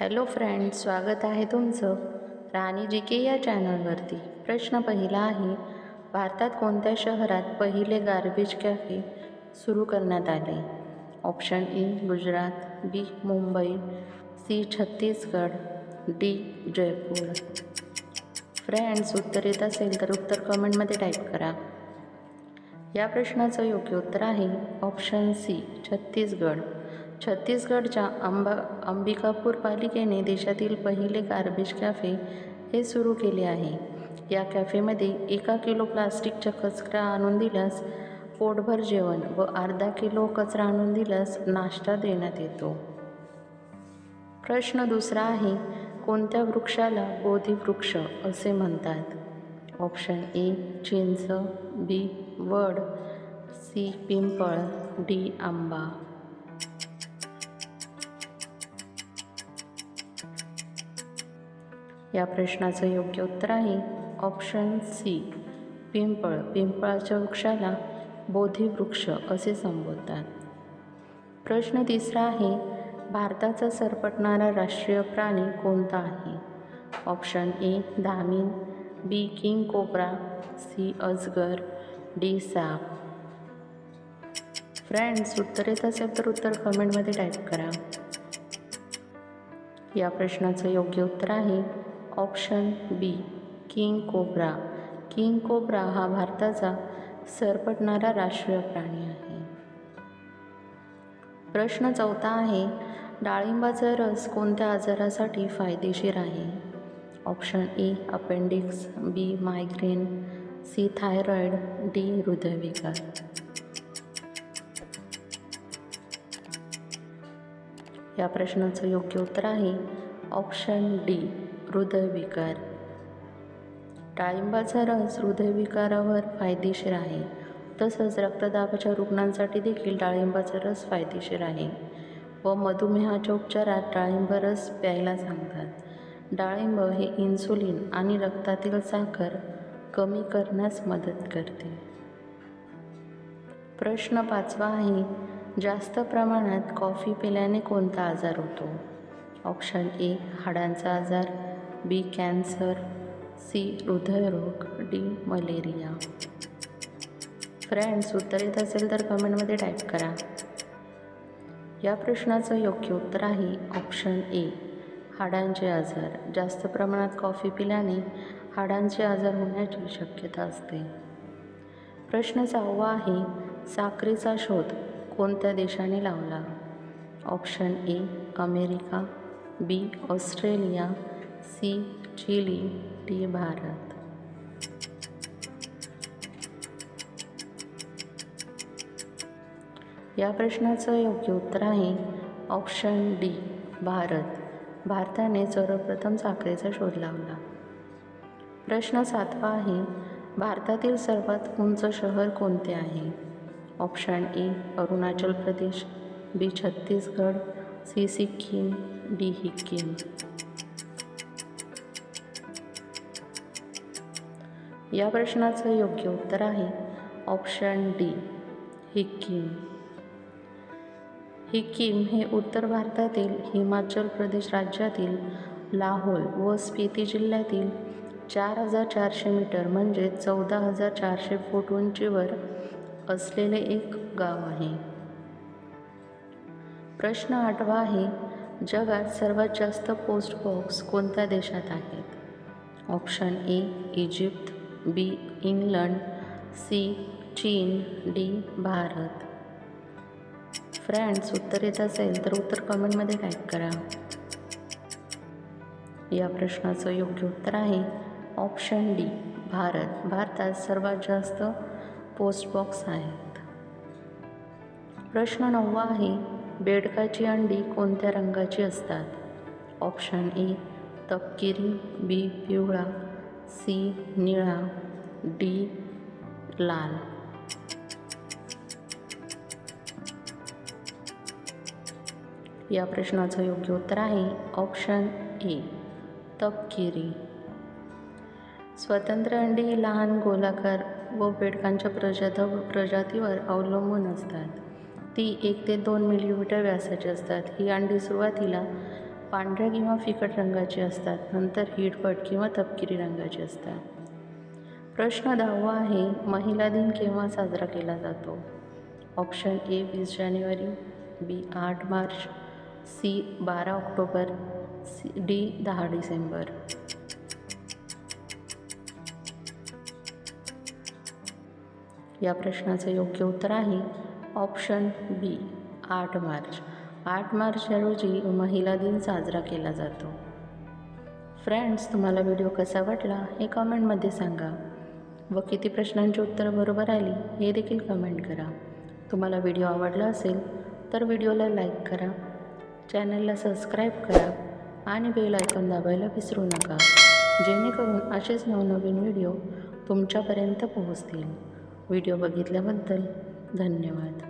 Hello friends स्वागत आहे तुमचं राणी जी के या चॅनलवरती. प्रश्न पहिला आहे भारतात कोणत्या शहरात पहिले गार्बेज कॅफे सुरू करण्यात आले? Option A Gujarat. B Mumbai. C Chhattisgarh. D Jaipur. Friends उत्तर येत असेल तर उत्तर कमेंटमध्ये टाईप करा. या प्रश्नाचं योग्य उत्तर आहे ऑप्शन सी छत्तीसगड. छत्तीसगडच्या अंबा अंबिकापूर पालिकेने देशातील पहिले गार्बेज कॅफे हे सुरू केले आहे. या कॅफेमध्ये एका किलो प्लास्टिकचा कचरा आणून दिल्यास पोटभर जेवण व अर्धा किलो कचरा आणून दिल्यास नाश्ता देण्यात येतो. प्रश्न दुसरा आहे कोणत्या वृक्षाला बोधिवृक्ष असे म्हणतात? ऑप्शन ए चिंच बी वड सी पिंपळ डी आंबा. या प्रश्नाचं योग्य उत्तर आहे. ऑप्शन सी पिंपळ. पिंपळाच्या वृक्षाला बोधिवृक्ष असे संबोधतात. प्रश्न तिसरा आहे भारताचा सरपटणारा राष्ट्रीय प्राणी कोणता आहे? ऑप्शन ए धामीन बी किंग कोपरा सी अजगर. डी साप. फ्रेंड्स उत्तर येत असेल तर उत्तर कमेंटमध्ये टाईप करा. या प्रश्नाचं योग्य उत्तर आहे option B king cobra. King cobra हा भारताचा सरपटणारा राष्ट्रीय प्राणी आहे. प्रश्न चौथा आहे डाळिंबाचा रस कोणत्या आजारासाठी फायदेशीर आहे? Option A appendix B migraine C thyroid D हृदयविकार. या प्रश्नाचं योग्य उत्तर आहे ऑप्शन डी हृदयविकार. डाळिंबाचा रस हृदयविकारावर फायदेशीर आहे. तसंच रक्तदाबाच्या रुग्णांसाठी देखील डाळिंबाचा रस फायदेशीर आहे. व मधुमेहाच्या उपचारात डाळिंब रस प्यायला सांगतात. डाळिंब हे इन्सुलिन आणि रक्तातील साखर कमी करण्यास मदत करते. प्रश्न पाचवा आहे जास्त प्रमाणात कॉफी पिल्याने कोणता आजार होतो? ऑप्शन ए हाडांचा आजार. बी कॅन्सर सी हृदयरोग डी मलेरिया. फ्रेंड्स उत्तर येत असेल तर कमेंटमध्ये टाईप करा. या प्रश्नाचं योग्य उत्तर आहे ऑप्शन ए हाडांचे आजार. जास्त प्रमाणात कॉफी पिल्याने हाडांचे आजार होण्याची शक्यता असते. प्रश्न सहावा आहे साखरेचा शोध कोणत्या देशाने लावला? Option A America B Australia C Chile D Bharat. या प्रश्नाचं योग्य उत्तर आहे ऑप्शन डी भारत. भारताने सर्वप्रथम साखरेचा शोध लावला. प्रश्न सातवा आहे भारतातील सर्वात उंच शहर कोणते आहे? Option A Arunachal Pradesh B Chhattisgarh C Sikkim D हिक्कीम या प्रश्नाचं योग्य उत्तर आहे. Option D हिक्कीम. हिक्कीम हे उत्तर भारतातील हिमाचल प्रदेश राज्यातील लाहोल व स्पिती जिल्ह्यातील चार हजार चारशे मीटर म्हणजे चौदा हजार चारशे फूट उंचीवर असलेले एक गाव आहे. प्रश्न आठवा आहे जगात सर्वात जास्त पोस्ट बॉक्स कोणत्या देशात आहेत? Option A Egypt. B England C चीन डी भारत. फ्रेंड्स उत्तर येत असेल तर उत्तर कमेंटमध्ये टाईप करा. या प्रश्नाचं योग्य उत्तर आहे ऑप्शन डी भारत. भारतात सर्वात जास्त पोस्ट बॉक्स आहेत. प्रश्न नववा आहे बेडकाची अंडी कोणत्या रंगाची असतात? ऑप्शन ए तपकिरी बी पिवळा. सी निळा डी लाल. या प्रश्नाचं योग्य उत्तर आहे ऑप्शन ए तपकिरी. स्वतंत्र अंडी लहान गोलाकार व बेडकांच्या प्रजात प्रजातीवर अवलंबून असतात. ती एक ते दोन मिलीमीटर व्यासाची असतात. ही अंडी सुरुवातीला पांढऱ्या किंवा फिकट रंगाची असतात नंतर हिरवट किंवा तपकिरी रंगाची असतात. प्रश्न दहावा आहे महिला दिन केव्हा साजरा केला जातो? ऑप्शन ए वीस जानेवारी बी आठ मार्च सी बारा ऑक्टोबर सी डी दहा डिसेंबर. या प्रश्नाचं योग्य उत्तर आहे ऑप्शन बी आठ मार्च. आठ मार्च रोजी महिला दिन साजरा केला जातो. फ्रेंड्स तुम्हाला व्हिडिओ कसा वाटला हे कमेंटमध्ये सांगा. व किती प्रश्नांची उत्तरं बरोबर आली हे देखील कमेंट करा. तुम्हाला व्हिडिओ आवडला असेल तर व्हिडिओला लाईक करा. चॅनलला सबस्क्राईब करा आणि बेल आयकॉन दाबायला विसरू नका. जेणेकरून असेच नवनवीन व्हिडिओ तुमच्यापर्यंत पोहोचतील. व्हिडिओ बघितल्याबद्दल धन्यवाद.